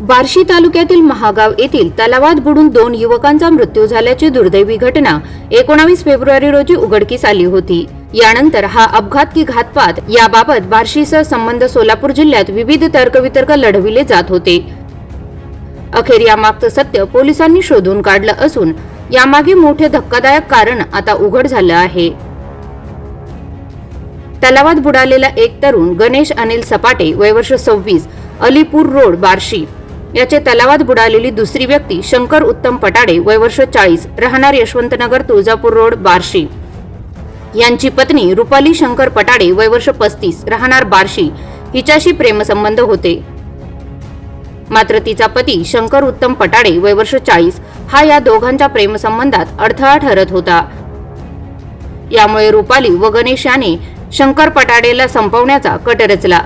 बार्शी तालुक्यातील महागाव येथील तलावात बुडून दोन युवकांचा मृत्यू झाल्याची दुर्दैवी घटना एकोणावीस फेब्रुवारी रोजी उघडकीस आली होती. यानंतर हा अपघात की घातपात याबाबत बार्शीसह संबंध सोलापूर जिल्ह्यात विविध तर्कवितर्क लढविले जात होते. अखेर यामागचं सत्य पोलिसांनी शोधून काढलं असून यामागे मोठे धक्कादायक कारण आता उघड झालं आहे. तलावात बुडालेला एक तरुण गणेश अनिल सपाटे वयवर्ष सव्वीस अलीपूर रोड बार्शी. याचे तलावात बुडालेली दुसरी व्यक्ती शंकर उत्तम पटाडे वयवर्ष चाळीस राहणार यशवंतनगर तुळजापूर रोड बार्शी. यांची पत्नी रुपाली शंकर पटाडे वयवर्ष पस्तीस राहणार बार्शी. हिच्याशी प्रेमसंबंध होते. मात्र तिचा पती शंकर उत्तम पटाडे वयवर्ष चाळीस हा या दोघांच्या प्रेमसंबंधात अडथळा ठरत होता. यामुळे रुपाली व गणेश याने शंकर पटाडेला संपवण्याचा कट रचला.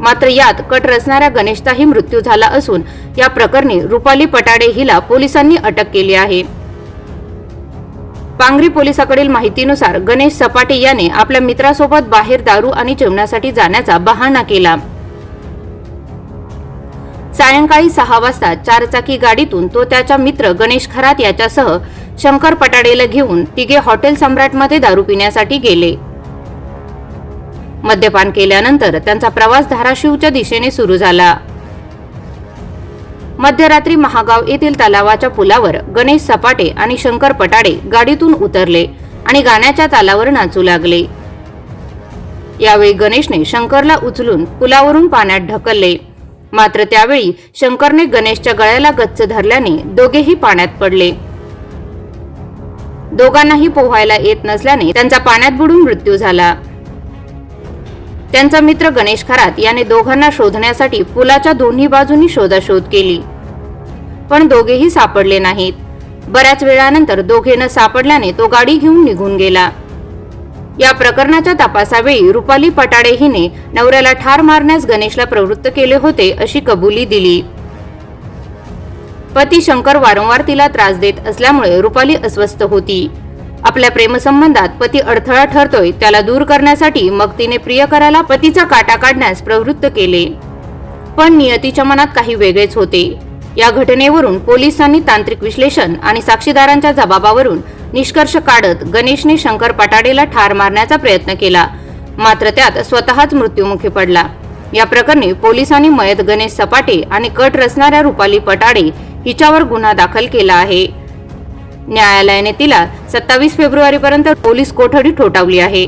मात्र यात कट रचणाऱ्या गणेशचाही मृत्यू झाला असून या प्रकरणी रुपाली पटाडे हिला पोलिसांनी अटक केली आहे. पांगरी पोलिसाकडील माहितीनुसार गणेश सपाटे याने आपल्या मित्रासोबत बाहेर दारू आणि जेवणासाठी जाण्याचा बहाणा केला. सायंकाळी सहा वाजता चारचाकी गाडीतून तो त्याचा मित्र गणेश खरात याच्यासह शंकर पटाडेला घेऊन तिघे हॉटेल सम्राटमध्ये दारू पिण्यासाठी गेले. मद्यपान केल्यानंतर त्यांचा प्रवास धाराशिवच्या दिशेने सुरू झाला. मध्यरात्री महागाव येथील तलावाच्या पुलावर गणेश सपाटे आणि शंकर पटाडे गाडीतून उतरले आणि गाण्याच्या तालावर नाचू लागले. यावेळी गणेशने शंकरला उचलून पुलावरून पाण्यात ढकलले. मात्र त्यावेळी शंकरने गणेशच्या गळ्याला गच्च धरल्याने दोघेही पाण्यात पडले. दोघांनाही पोहायला येत नसल्याने त्यांचा पाण्यात बुडून मृत्यू झाला. त्यांचा मित्र गणेश खरात याने दोघांना शोधण्यासाठी पुलाच्या दोन्ही बाजूनी शोधाशोध केली. पण दोघेही सापडले नाहीत. बऱ्याच वेळानंतर दोघे न सापडल्याने तो गाडी घेऊन निघून गेला. या प्रकरणाच्या तपासावेळी रुपाली पटाडे हिने नवऱ्याला ठार मारण्यास गणेशला प्रवृत्त केले होते अशी कबुली दिली. पती शंकर वारंवार तिला त्रास देत असल्यामुळे रुपाली अस्वस्थ होती. आपल्या प्रेमसंबंधात पती अडथळा ठरतोय त्याला दूर करण्यासाठी मग तिने प्रियकराला पतीचा काटा काढण्यास प्रवृत्त केले. पण नियतीच्या मनात काही वेगळेच होते. या घटनेवरून पोलिसांनी तांत्रिक विश्लेषण आणि साक्षीदारांच्या जबाबावरून निष्कर्ष काढत गणेशने शंकर पटाडेला ठार मारण्याचा प्रयत्न केला. मात्र त्यात स्वतःच मृत्युमुखी पडला. या प्रकरणी पोलिसांनी मयत गणेश सपाटे आणि कट रचणाऱ्या रुपाली पटाडे हिच्यावर गुन्हा दाखल केला आहे. न्यायालयाने तिला सत्तावीस फेब्रुवारीपर्यंत पोलीस कोठडी ठोठावली आहे.